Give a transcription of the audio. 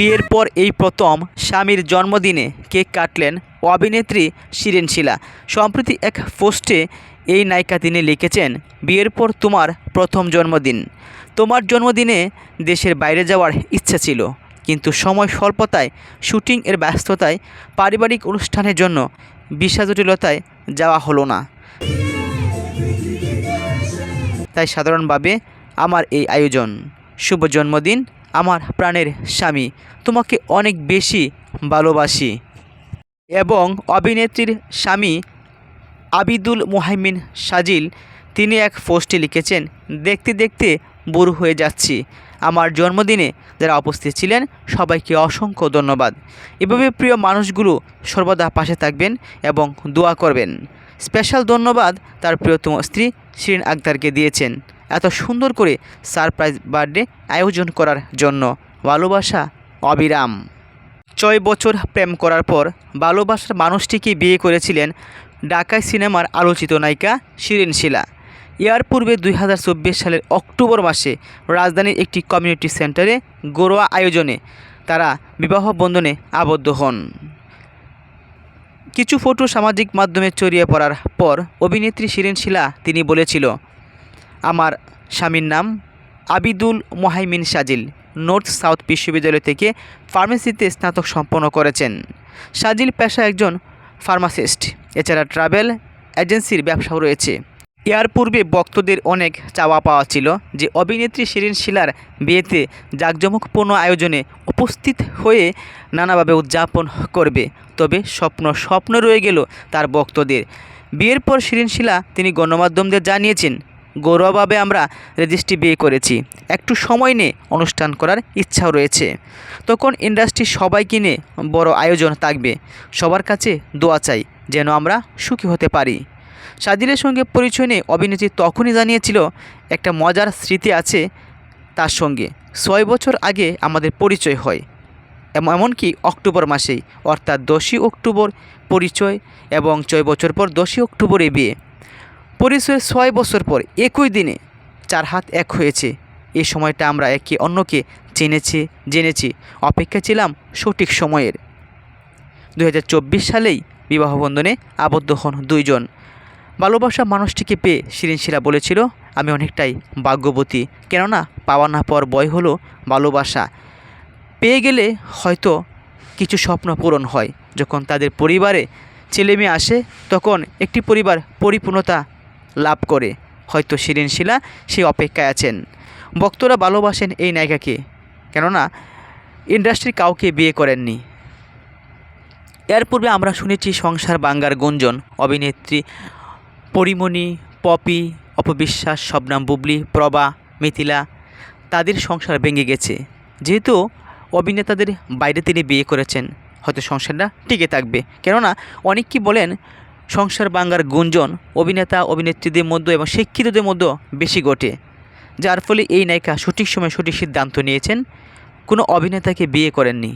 বিয়ের পর এই প্রথম স্বামীর জন্মদিনে কেক কাটলেন অভিনেত্রী শিরিন শিলা। সম্প্রতি এক পোস্টে এই নায়িকা তিনি লিখেছেন, বিয়ের পর তোমার প্রথম জন্মদিন। তোমার জন্মদিনে দেশের বাইরে যাওয়ার ইচ্ছা ছিল, কিন্তু সময় স্বল্পতায়, শুটিং এর ব্যস্ততায়, পারিবারিক অনুষ্ঠানের জন্য বিষা জটিলতায় যাওয়া হলো না। তাই সাধারণভাবে আমার এই আয়োজন। শুভ জন্মদিন আমার প্রাণের স্বামী, তোমাকে অনেক বেশি ভালোবাসি। এবং অভিনেত্রীর স্বামী আবিদুল মোহাইমিন সাজিল, তিনি এক পোস্টে লিখেছেন, দেখতে দেখতে বুড়ো হয়ে যাচ্ছি। আমার জন্মদিনে যারা উপস্থিত ছিলেন, সবাইকে অসংখ্য ধন্যবাদ। এভাবে প্রিয় মানুষগুলো সর্বদা পাশে থাকবেন এবং দোয়া করবেন। স্পেশাল ধন্যবাদ তার প্রিয়তম স্ত্রী শিরিন আক্তারকে দিয়েছেন। এত সুন্দর করে সারপ্রাইজ বার্থডে আয়োজন করার জন্য। ভালোবাসা অবিরাম। ছয় বছর প্রেম করার পর ভালোবাসার মানুষটিকে বিয়ে করেছিলেন ঢাকায় সিনেমার আলোচিত নায়িকা শিরিন শিলা। ইয়ার পূর্বে দুই হাজার চব্বিশ সালের অক্টোবর মাসে রাজধানীর একটি কমিউনিটি সেন্টারে ঘরোয়া আয়োজনে তারা বিবাহ বন্ধনে আবদ্ধ হন। কিছু ফটো সামাজিক মাধ্যমে ছড়িয়ে পড়ার পর অভিনেত্রী শিরিন শিলা তিনি বলেছিল আমার স্বামীর নাম আবিদুল মোহাইমিন সাজিল, নর্থ সাউথ বিশ্ববিদ্যালয় থেকে ফার্মেসিতে স্নাতক সম্পন্ন করেছেন। সাজিল পেশা একজন ফার্মাসিস্ট, এছাড়া ট্রাভেল এজেন্সির ব্যবসাও রয়েছে। এর পূর্বে ভক্তদের অনেক চাওয়া পাওয়া ছিল যে অভিনেত্রী শিরিন শিলার বিয়েতে জাঁকজমকপূর্ণ আয়োজনে উপস্থিত হয়ে নানাভাবে উদযাপন করবে। তবে স্বপ্ন স্বপ্ন রয়ে গেল তার ভক্তদের। বিয়ের পর শিরিন শিলা তিনি গণমাধ্যমদের জানিয়েছেন গৌরবভাবে আমরা রেজিস্ট্রি বিয়ে করেছি। একটু সময় নিয়ে অনুষ্ঠান করার ইচ্ছাও রয়েছে। তখন ইন্ডাস্ট্রির সবাই কিনে বড় আয়োজন থাকবে। সবার কাছে দোয়া চাই যেন আমরা সুখী হতে পারি। সাজিলের সঙ্গে পরিচয় নিয়ে অভিনেত্রী তখনই জানিয়েছিল, একটা মজার স্মৃতি আছে তার সঙ্গে। ছয় বছর আগে আমাদের পরিচয় হয়। এম- এমনকি অক্টোবর মাসেই, অর্থাৎ দশই অক্টোবর পরিচয় এবং ছয় বছর পর দশই অক্টোবরে বিয়ে। পরিচয়ের ছয় বছর পর একই দিনে চার হাত এক হয়েছে। এই সময়টা আমরা একে অন্যকে চেনেছি, জেনেছি, অপেক্ষা ছিলাম সঠিক সময়ের। দু হাজার চব্বিশ সালেই বিবাহবন্ধনে আবদ্ধ হন দুইজন। ভালোবাসা মানুষটিকে পেয়ে শিরিন শিরা বলেছিল, আমি অনেকটাই ভাগ্যবতী। কেননা পাওয়া না পর বয় হলো ভালোবাসা। পেয়ে গেলে হয়তো কিছু স্বপ্ন পূরণ হয়। যখন তাদের পরিবারে ছেলে মেয়ে আসে, তখন একটি পরিবার পরিপূর্ণতা লাভ করে। হয়তো শিরিন শিলা সেই অপেক্ষায় আছেন। ভক্তরা ভালোবাসেন এই নায়িকাকে। কেননা, ইন্ডাস্ট্রির কাউকে বিয়ে করেননি। এর পূর্বে আমরা শুনেছি সংসার বাঙ্গার গুঞ্জন, অভিনেত্রী পরিমণি, পপি, অপবিশ্বাস, শবনাম বুবলি, প্রভা, মিথিলা, তাদের সংসার ভেঙে গেছে। যেহেতু অভিনেতাদের বাইরে তিনি বিয়ে করেছেন, হয়তো সংসারটা টিকে থাকবে। কেননা অনেক কি বলেন সংসার বাঙ্গার গুঞ্জন অভিনেতা, অভিনেত্রীদের মধ্যে এবং শিক্ষিতদের মধ্যে বেশি ঘটে। যার ফলে এই নায়িকা সঠিক সময় সঠিক সিদ্ধান্ত নিয়েছেন। কোনো অভিনেতাকে বিয়ে করেননি।